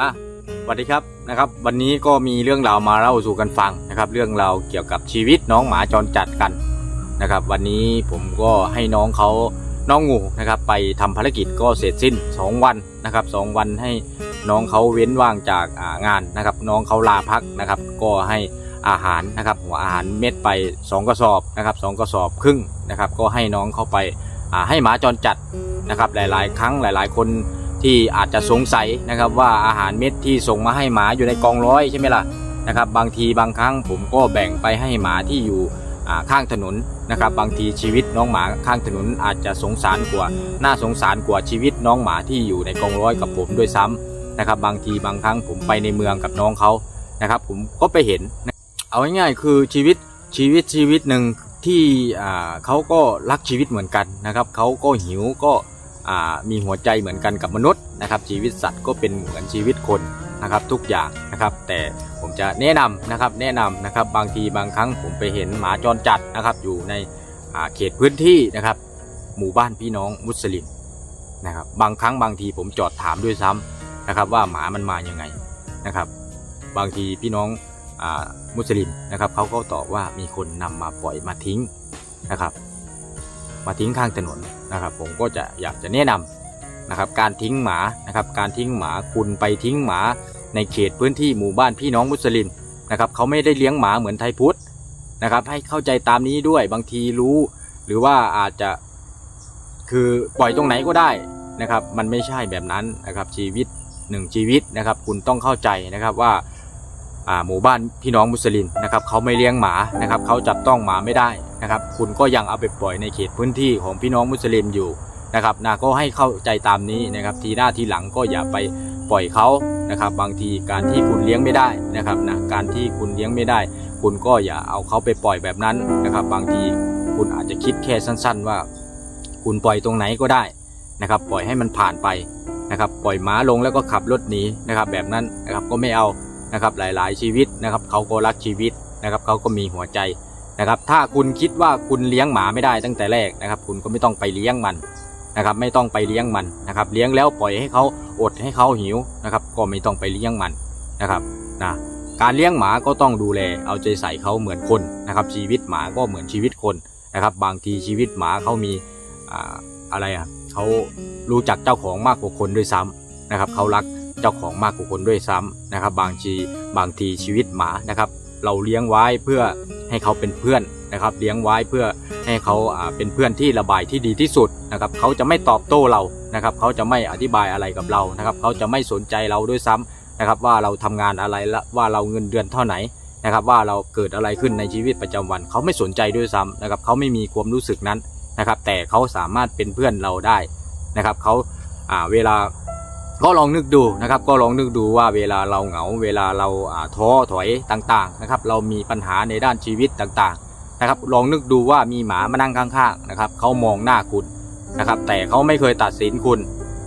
อะสวัสดีครับนะครับ วันนี้ก็มีเรื่องราวมาเล่าสู่กันฟังนะครับ เรื่องราวเกี่ยวกับชีวิตน้องหมาจรจัดกันนะครับ วันนี้ผมก็ให้น้องเขาน้องงูนะครับไปทำภารกิจก็เสร็จสิ้น 2 วันนะครับสองวันให้น้องเขาเว้นว่างจากางานนะครับ น้องเขาลาพักนะครับ ก็ให้อาหารนะครับหัวอาหารเม็ดไป 2 กระสอบนะครับสองกระสอบครึ่งนะครับ ก็ให้น้องเขาไปาให้หมาจรจัดนะครับ หลาย ๆ ครั้งหลาย ๆ คน ที่อาจจะสงสัยนะครับว่าอาหารเม็ดที่ส่งมาให้หมาอยู่ในกองร้อยใช่ไหมล่ะนะครับ บางทีบางครั้งผมก็แบ่งไปให้หมาที่อยู่ข้างถนนนะครับ บางทีชีวิตน้องหมาข้างถนนอาจจะสงสารกว่าน่าสงสารกว่าชีวิตน้องหมาที่อยู่ในกองร้อยกับผมด้วยซ้ำนะครับ บางทีบางครั้งผมไปในเมืองกับน้องเขานะครับ ผมก็ไปเห็น เอาง่ายๆคือชีวิตชีวิตชีวิตหนึ่งที่เขาก็รักชีวิตเหมือนกันนะครับเขาก็หิวก็ มีหัวใจเหมือนกันกับมนุษย์นะครับ ชีวิตสัตว์ก็เป็นเหมือนชีวิตคนนะครับทุกอย่างนะครับ แต่ผมจะแนะนำนะครับแนะนำนะครับบางทีบางครั้งผมไปเห็นหมาจรจัดนะครับ อยู่ในเขตพื้นที่นะครับ หมู่บ้านพี่น้องมุสลิมนะครับ บางครั้งบางทีผมจอดถามด้วยซ้ำนะครับ ว่าหมามันมาอยังไงนะครับ บางทีพี่น้องอมุสลิมนะครับเขาก็ตอบว่ามีคนนำมาปล่อยมาทิ้งนะครับ มาทิ้งข้างถนนนะครับ ผมก็จะอยากจะแนะนำนะครับ การทิ้งหมานะครับ การทิ้งหมาคุณไปทิ้งหมาในเขตพื้นที่หมู่บ้านพี่น้องมุสลิมนะครับเขาไม่ได้เลี้ยงหมาเหมือนไทยพุทธนะครับ ให้เข้าใจตามนี้ด้วยบางทีรู้ หรือว่าอาจจะคือปล่อยตรงไหนก็ได้นะครับ มันไม่ใช่แบบนั้นนะครับ ชีวิตหนึ่งชีวิตนะครับ คุณต้องเข้าใจนะครับว่าอ่าหมู่บ้านพี่น้องมุสลิมนะครับเขาไม่เลี้ยงหมานะครับเขาจับต้องหมาไม่ได้ นะครับ คุณก็ยังเอาไปปล่อยในเขตพื้นที่ของพี่น้องมุสลิมอยู่นะครับนะก็ให้เข้าใจตามนี้นะครับ ทีหน้าทีหลังก็อย่าไปปล่อยเขานะครับ บางทีการที่คุณเลี้ยงไม่ได้นะครับนะการที่คุณเลี้ยงไม่ได้ คุณก็อย่าเอาเขาไปปล่อยแบบนั้นนะครับ บางทีคุณอาจจะคิดแค่สั้น ๆ ว่า คุณปล่อยตรงไหนก็ได้นะครับ ปล่อยให้มันผ่านไปนะครับ ปล่อยม้าลงแล้วก็ขับรถหนีนะครับ แบบนั้นนะครับก็ไม่เอานะครับหลายๆ ชีวิตนะครับ เขาก็รักชีวิตนะครับ เขาก็มีหัวใจ นะครับ ถ้าคุณคิดว่าคุณเลี้ยงหมาไม่ได้ตั้งแต่แรกนะครับ คุณก็ไม่ต้องไปเลี้ยงมันนะครับ ไม่ต้องไปเลี้ยงมันนะครับ เลี้ยงแล้วปล่อยให้เขาอดให้เขาหิวนะครับ ก็ไม่ต้องไปเลี้ยงมันนะครับนะการเลี้ยงหมาก็ต้องดูแลเอาใจใส่เขาเหมือนคนนะครับ ชีวิตหมาก็เหมือนชีวิตคนนะครับ บางทีชีวิตหมาเขามีอ่าอะไรอะเขารู้จักเจ้าของมากกว่าคนด้วยซ้ำนะครับเขารักเจ้าของมากกว่าคนด้วยซ้ำนะครับ บางทีบางทีชีวิตหมานะครับ เราเลี้ยงไว้เพื่อให้เขาเป็นเพื่อนนะครับ เลี้ยงไว้เพื่อให้เขาเป็นเพื่อนที่ระบายที่ดีที่สุดนะครับ เขาจะไม่ตอบโต้เรานะครับ เขาจะไม่อธิบายอะไรกับเรานะครับ เขาจะไม่สนใจเราด้วยซ้ำนะครับ ว่าเราทำงานอะไรละว่าเราเงินเดือนเท่าไหนนะครับ ว่าเราเกิดอะไรขึ้นในชีวิตประจำวัน เขาไม่สนใจด้วยซ้ำนะครับ เขาไม่มีความรู้สึกนั้นนะครับ แต่เขาสามารถเป็นเพื่อนเราได้นะครับ เขาเวลา ก็ลองนึกดูนะครับ ก็ลองนึกดูว่าเวลาเราเหงา เวลาเราท้อถอยต่างๆนะครับ เรามีปัญหาในด้านชีวิตต่างๆนะครับ ลองนึกดูว่ามีหมามานั่งข้างๆนะครับเขามองหน้าคุณนะครับ แต่เขาไม่เคยตัดสินคุณ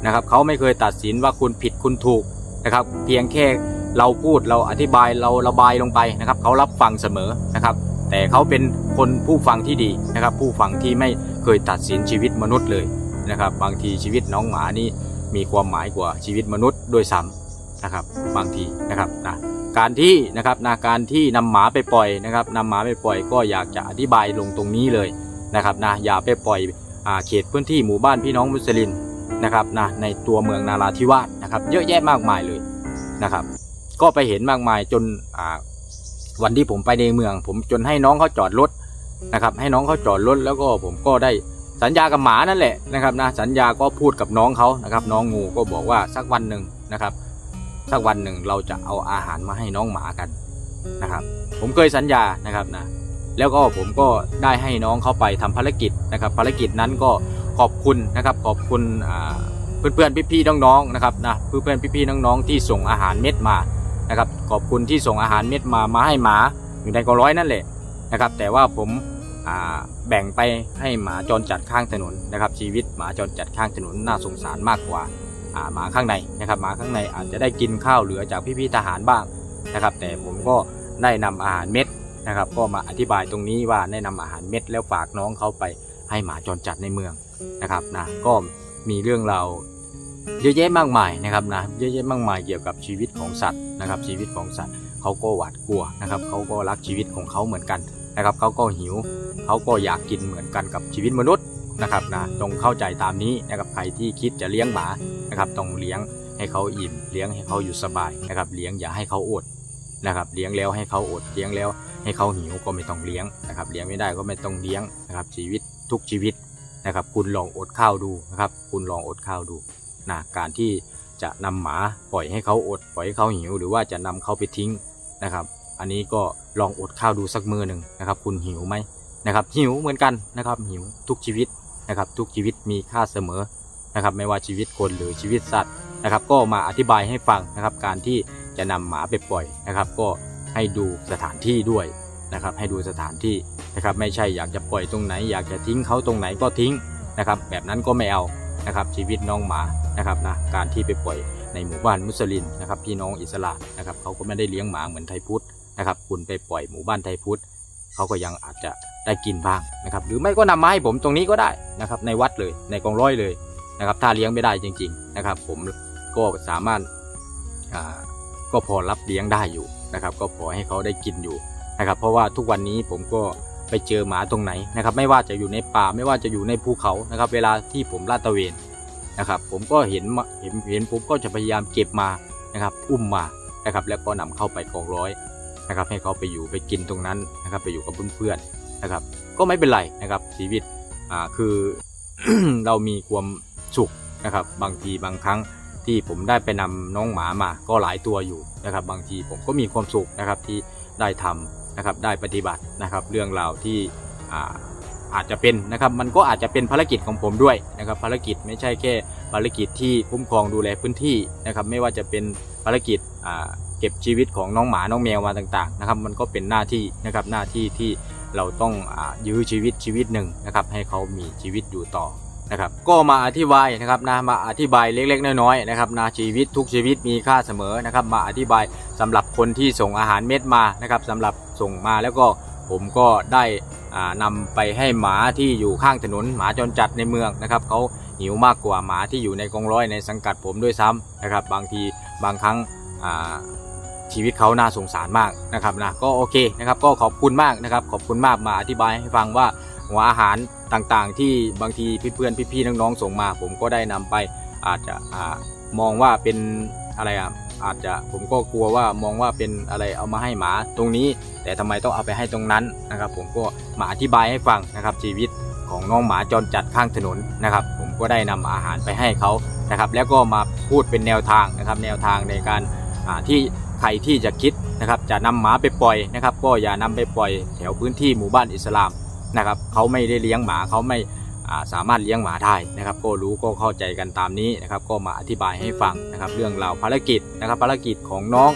นะครับเขาไม่เคยตัดสินว่าคุณผิดคุณถูกนะครับ เพียงแค่เราพูดเราอธิบายเราระบายลงไปนะครับเขารับฟังเสมอนะครับ แต่เขาเป็นคนผู้ฟังที่ดีนะครับ ผู้ฟังที่ไม่เคยตัดสินชีวิตมนุษย์เลยนะครับ บางทีชีวิตน้องหมานี่ มีความหมายกว่าชีวิตมนุษย์ด้วยซ้ำนะครับบางทีนะครับนะการที่นะครับนะการที่นำหมาไปปล่อยนะครับนำหมาไปปล่อยก็อยากจะอธิบายลงตรงนี้เลยนะครับนะอย่าไปปล่อยอาเขตพื้นที่หมู่บ้านพี่น้องมุสลิมนะครับนะในตัวเมืองนาราธิวาสนะครับเยอะแยะมากมายเลยนะครับ ก็ไปเห็นมากมายจนอาวันที่ผมไปในเมือง ผมจนให้น้องเขาจอดรถนะครับให้น้องเขาจอดรถแล้วก็ผมก็ได้ สัญญากับหมานั่นแหละนะครับนะสัญญาก็พูดกับน้องเขานะครับ น้องงูก็บอกว่าสักวันหนึ่งนะครับสักวันหนึ่งเราจะเอาอาหารมาให้น้องหมากันนะครับ ผมเคยสัญญานะครับนะแล้วก็ผมก็ได้ให้น้องเขาไปทำภารกิจนะครับ ภารกิจนั้นก็ขอบคุณนะครับ ขอบคุณเพื่อนๆพี่ๆน้องๆนะครับนะเพื่อนๆพี่ๆน้องๆที่ส่งอาหารเม็ดมานะครับ ขอบคุณที่ส่งอาหารเม็ดมามาให้หมาอยู่ในกองร้อยนั่นแหละนะครับ แต่ว่าผม แบ่งไปให้หมาจรจัดข้างถนนนะครับชีวิตหมาจรจัดข้างถนนน่าสงสารมากกว่าหมาข้างในนะครับหมาข้างในอาจจะได้กินข้าวเหลือจากพี่ๆทหารบ้างนะครับ แต่ผมก็ได้นำอาหารเม็ดนะครับ ก็มาอธิบายตรงนี้ว่าได้นำอาหารเม็ดแล้วฝากน้องเขาไปให้หมาจรจัดในเมืองนะครับนะก็มีเรื่องราวเยอะแยะมากมายนะครับนะเยอะแยะมากมายเกี่ยวกับชีวิตของสัตว์นะครับ ชีวิตของสัตว์เขาก็หวาดกลัวนะครับเขาก็รักชีวิตของเขาเหมือนกันนะครับเขาก็หิว เขาก็อยากกินเหมือนกันกับชีวิตมนุษย์นะครับนะต้องเข้าใจตามนี้นะครับใครที่คิดจะเลี้ยงหมานะครับต้องเลี้ยงให้เขาอิ่มเลี้ยงให้เขาอยู่สบายนะครับเลี้ยงอย่าให้เขาอดนะครับเลี้ยงแล้วให้เขาอดเลี้ยงแล้ว ให้เขาหิวก็ไม่ต้องเลี้ยงนะครับเลี้ยงไม่ได้ก็ไม่ต้องเลี้ยงนะครับชีวิตทุกชีวิตนะครับคุณลองอดข้าวดูนะครับคุณลองอดข้าวดูนะการที่จะนำหมาปล่อยให้เขาอดปล่อยให้เขาหิว หรือว่าจะนำเขาไปทิ้งนะครับ อันนี้ก็ลองอดข้าวดูสักมือหนึ่งนะครับ คุณหิวไหม นะครับหิวเหมือนกันนะครับหิวทุกชีวิตนะครับทุกชีวิตมีค่าเสมอนะครับไม่ว่าชีวิตคนหรือชีวิตสัตว์นะครับก็มาอธิบายให้ฟังนะครับการที่จะนำหมาไปปล่อยนะครับ ก็ให้ดูสถานที่ด้วยนะครับให้ดูสถานที่นะครับไม่ใช่อยากจะปล่อยตรงไหน อยากจะทิ้งเขาตรงไหนก็ทิ้งนะครับแบบนั้นก็ไม่เอานะครับชีวิตน้องหมานะครับนะการที่ไปปล่อยในหมู่บ้านมุสลิมนะครับพี่น้องอิสลามนะครับเขาก็ไม่ได้เลี้ยงหมาเหมือนไทยพุทธนะครับคุณไปปล่อยหมู่บ้านไทยพุทธ เขาก็ยังอาจจะได้กินบ้างนะครับหรือไม่ก็นำมาให้ผมตรงนี้ก็ได้นะครับในวัดเลยในกองร้อยเลยนะครับถ้าเลี้ยงไม่ได้จริง ๆนะครับ ผมก็สามารถาก็พอรับเลี้ยงได้อยู่นะครับ ก็พอให้เขาได้กินอยู่นะครับ เพราะว่าทุกวันนี้ผมก็ไปเจอหมาตรงไหนนะครับ ไม่ว่าจะอยู่ในป่าไม่ว่าจะอยู่ในภูเขานะครับ เวลาที่ผมลาดตระเวนนะครับ ผมก็เห็นเห็นเห็นผมก็จะพยายามเก็บมานะครับ อุ้มมานะครับ แล้วก็นำเข้าไปกองร้อย นะครับ ให้เขาไปอยู่ไปกินตรงนั้นนะครับ ไปอยู่กับเพื่อนๆนะครับ ก็ไม่เป็นไรนะครับ ชีวิตอ่าคือเรามีความสุขนะครับ บางทีบางครั้งที่ผมได้ไปนำน้องหมามาก็หลายตัวอยู่นะครับ บางทีผมก็มีความสุขนะครับที่ได้ทำนะครับได้ปฏิบัตินะครับ เรื่องราวที่อ่าอาจจะเป็นนะครับมันก็อาจจะเป็นภารกิจของผมด้วยนะครับ ภารกิจไม่ใช่แค่ภารกิจที่คุ้มครองดูแลพื้นที่นะครับ ไม่ว่าจะเป็นภารกิจอ่า เก็บชีวิตของน้องหมาน้องแมวมาต่างๆนะครับมันก็เป็นหน้าที่นะครับหน้าที่ที่เราต้องอยื้อชีวิตชีวิตหนึ่งนะครับให้เขามีชีวิตอยู่ต่อนะครับก็มาอธิบายนะครับนะมาอธิบายเล็กๆน้อยๆนะครับนะชีวิตทุกชีวิตมีค่าเสมอนะครับมาอธิบายสำหรับคนที่ส่งอาหารเม็ดมานะครับสำหรับส่งมาแล้วก็ผมก็ได้อ่านำไปให้หมาที่อยู่ข้างถนนหมาจรจัดในเมืองนะครับเขาหิวมากกว่าหมาที่อยู่ในกองร้อยในสังกัดผมด้วยซ้ำนะครับบางทีบางครั้งอ่า ชีวิตเขาน่าสงสารมากนะครับนะก็โอเคนะครับก็ขอบคุณมากนะครับขอบคุณมากมาอธิบายให้ฟังว่าหัวอาหารต่างๆ ที่บางทีเพื่อนๆพี่ๆน้องๆส่งมา ผมก็ได้นำไปอาจจะมองว่าเป็นอะไรอะอาจจะผมก็กลัวว่ามองว่าเป็นอะไรเอามาให้หมาตรงนี้ แต่ทำไมต้องเอาไปให้ตรงนั้นนะครับ ผมก็มาอธิบายให้ฟังนะครับ ชีวิตของน้องหมาจรจัดข้างถนนนะครับ ผมก็ได้นำอาหารไปให้เขานะครับ แล้วก็มาพูดเป็นแนวทางนะครับ แนวทางในการที่ ใครที่จะคิดนะครับจะนำหมาไปปล่อยนะครับ ก็อย่านำไปปล่อยแถวพื้นที่หมู่บ้านอิสลามนะครับเขาไม่ได้เลี้ยงหมาเขาไม่าสามารถเลี้ยงหมาได้นะครับ ก็รู้ก็เข้าใจกันตามนี้นะครับ ก็มาอธิบายให้ฟังนะครับ เรื่องราวภารกิจนะครับ ภารกิจของน้อง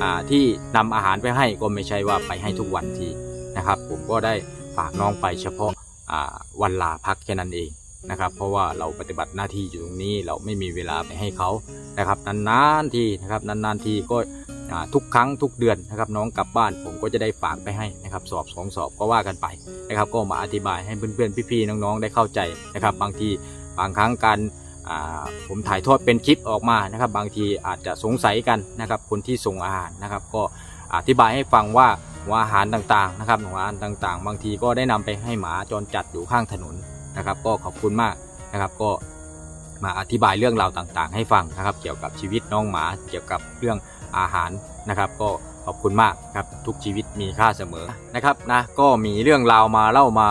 อที่นำอาหารไปให้ก็ไม่ใช่ว่าไปให้ทุกวันทีนะครับ ผมก็ได้ฝากน้องไปเฉพาะาวันลาพักแค่นั้นเองนะครับ เพราะว่าเราปฏิบัติหน้าที่อยู่ตรงนี้เราไม่มีเวลาไปให้เขานะครับนานๆทีนะครับนานๆทีก็ ทุกครั้งทุกเดือนนะครับน้องกลับบ้านผมก็จะได้ฝากไปให้นะครับสอบสองสอบก็ว่ากันไปนะครับก็มาอธิบายให้เพื่อนๆพี่ๆน้องๆได้เข้าใจนะครับบางทีบางครั้งการผมถ่ายทอดเป็นคลิปออกมานะครับ บางทีอาจจะสงสัยกันนะครับคนที่ส่งอาหารนะครับ ก็อธิบายให้ฟังว่าหัวอาหารต่างๆนะครับหัวอาหารต่างๆ บางทีก็ได้นำไปให้หมาจรจัดอยู่ข้างถนนนะครับ ก็ขอบคุณมากนะครับ ก็ มาอธิบายเรื่องราวต่างๆ ให้ฟังนะครับ เกี่ยวกับชีวิตน้องหมา เกี่ยวกับเรื่องอาหารนะครับ ก็ขอบคุณมากครับทุกชีวิตมีค่าเสมอนะครับนะก็มีเรื่องราวมาเล่ามา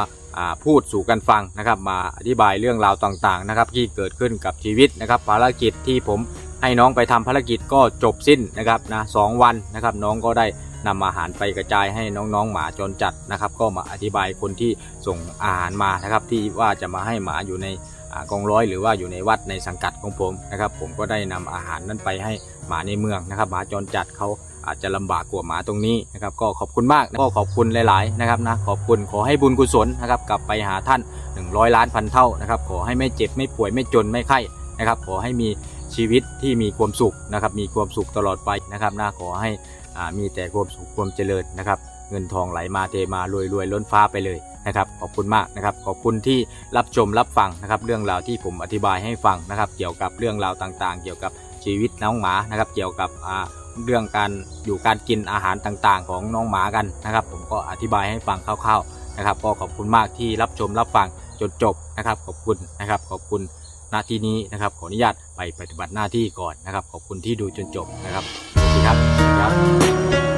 พูดสู่กันฟังนะครับ มาอธิบายเรื่องราวต่างๆนะครับ ที่เกิดขึ้นกับชีวิตนะครับ ภารกิจที่ผมให้น้องไปทำภารกิจก็จบสิ้นนะครับนะสองวันนะครับ น้องก็ได้นำอาหารไปกระจายให้น้องๆหมาจรจัดนะครับ ก็มาอธิบายคนที่ส่งอาหารมานะครับ ที่ว่าจะมาให้หมาอยู่ใน กองร้อยหรือว่าอยู่ในวัดในสังกัดของผมนะครับ ผมก็ได้นำอาหารนั้นไปให้หมาในเมืองนะครับ หมาจรจัดเขาอาจจะลำบากกว่าหมาตรงนี้นะครับ ก็ขอบคุณมากก็ขอบคุณหลาย ๆ นะครับนะขอบคุณขอให้บุญกุศลนะครับกลับไปหาท่าน 100 ล้านพันเท่านะครับ ขอให้ไม่เจ็บไม่ป่วยไม่จนไม่ไข้นะครับ ขอให้มีชีวิตที่มีความสุขนะครับ มีความสุขตลอดไปนะครับนะขอให้อ่ามีแต่ความสุขความเจริญนะครับ เงินทองไหลมาเทมารวยรวยล้นฟ้าไปเลยนะครับขอบคุณมากนะครับขอบคุณที่รับชมรับฟังนะครับเรื่องราวที่ผมอธิบายให้ฟังนะครับเกี่ยวกับเรื่องราวต่างๆ เกี่ยวกับชีวิตน้องหมานะครับเกี่ยวกับเรื่องการอยู่การกินอาหารต่างๆ ของน้องหมากันนะครับ ผมก็อธิบายให้ฟังคร่าวๆนะครับ ก็ขอบคุณมากที่รับชมรับฟังจนจบนะครับ ขอบคุณนะครับขอบคุณหน้าที่นี้นะครับขออนุญาตไปปฏิบัติหน้าที่ก่อนนะครับ ขอบคุณที่ดูจนจบนะครับสวัสดีครับ